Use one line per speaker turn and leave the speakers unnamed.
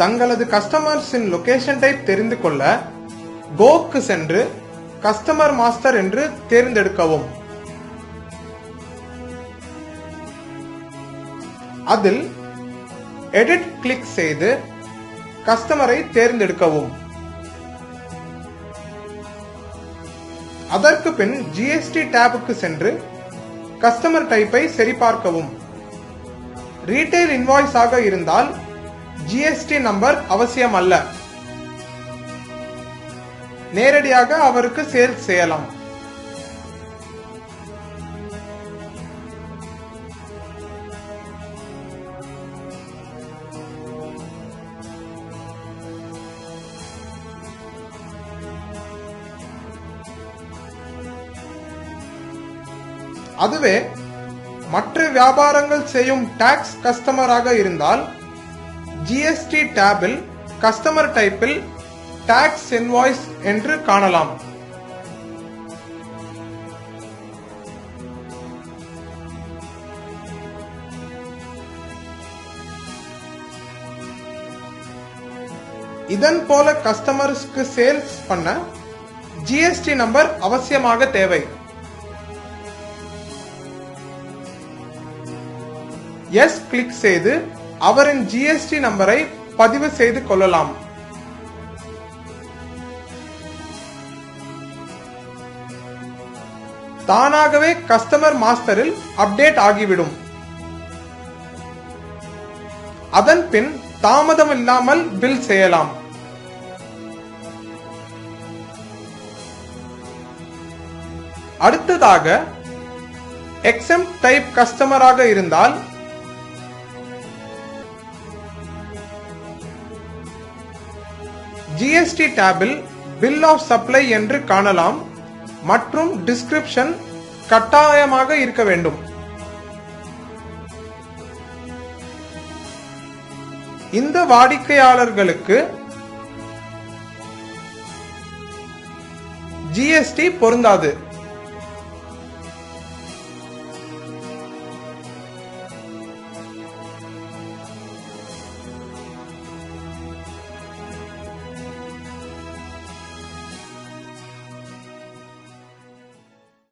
தங்களது கஸ்டமர்ஸின் location type தெரிந்து கொள்ள கோக்கு சென்று கஸ்டமர் மாஸ்டர் என்று தேர்ந்தெடுக்கவும். அதில் எடிட் கிளிக் செய்து கஸ்டமரை தேர்ந்தெடுக்கவும். அதற்கு பின் ஜிஎஸ்டி டேபுக்கு சென்று கஸ்டமர் டைப்பை சரிபார்க்கவும். ரீட்டைல் இன்வாய்ஸ் ஆக இருந்தால் ஜிஎஸ்டி நம்பர் அவசியம் அல்ல. நேரடியாக அவருக்கு சேல்ஸ் செய்யலாம். அதுவே மற்ற வியாபாரங்கள் செய்யும் டாக்ஸ் கஸ்டமராக இருந்தால் ஜிஎஸ்டி டேபில் கஸ்டமர் டைப்பில் டாக்ஸ் இன்வாய்ஸ் என்று காணலாம். இதன் போல கஸ்டமர்ஸ்க்கு சேல்ஸ் பண்ண ஜிஎஸ்டி நம்பர் அவசியமாக தேவை. எஸ் கிளிக் செய்து அவரின் ஜிஎஸ்டி நம்பரை பதிவு செய்து கொள்ளலாம். தானாகவே கஸ்டமர் மாஸ்டரில் அப்டேட் ஆகிவிடும். அதன் பின் தாமதம் இல்லாமல் பில் செய்யலாம். அடுத்ததாக எக்ஸம் டைப் கஸ்டமராக இருந்தால் ஜிஎஸ்டி டேபில் பில் ஆஃப் சப்ளை என்று காணலாம் மற்றும் டிஸ்கிரிப்ஷன் கட்டாயமாக இருக்க வேண்டும். இந்த வாடிக்கையாளர்களுக்கு ஜிஎஸ்டி பொருந்தாது.